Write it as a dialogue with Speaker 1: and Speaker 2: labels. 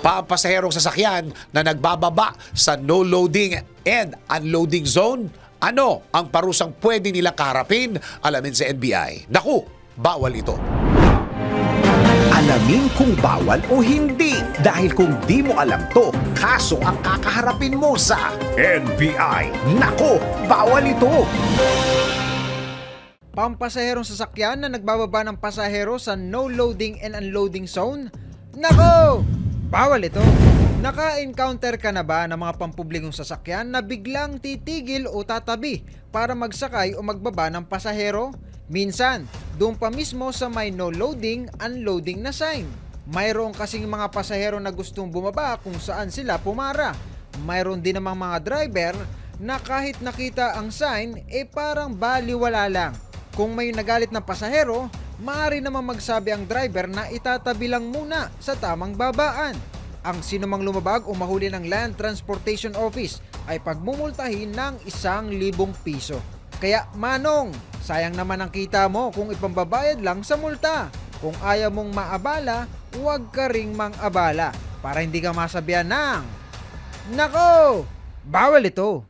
Speaker 1: papasaherong sasakyan na nagbababa sa no loading and unloading zone? Ano ang parusang pwede nilang kaharapin? Alamin sa NBI. Naku, bawal ito.
Speaker 2: Alamin kung bawal o hindi dahil kung di mo alam to, kaso ang kakaharapin mo sa NBI. Nako, bawal ito!
Speaker 3: Pampasaherong sasakyan na nagbababa ng pasahero sa no loading and unloading zone? Nako! Bawal ito. Naka-encounter ka na ba ng mga pampublikong sasakyan na biglang titigil o tatabi para magsakay o magbaba ng pasahero? Minsan, doon pa mismo sa may no loading, unloading na sign. Mayroon kasing mga pasahero na gustong bumaba kung saan sila pumara. Mayroon din namang mga driver na kahit nakita ang sign, eh parang baliwala lang. Kung may nagalit na pasahero, maaari naman magsabi ang driver na itatabi lang muna sa tamang babaan. Ang sinumang lumabag o mahuli ng Land Transportation Office ay pagmumultahin ng isang libong piso. Kaya manong, sayang naman ang kita mo kung ipambabayad lang sa multa. Kung ayaw mong maabala, huwag ka ring mang abala para hindi ka masabihan ng Nako! Bawal ito!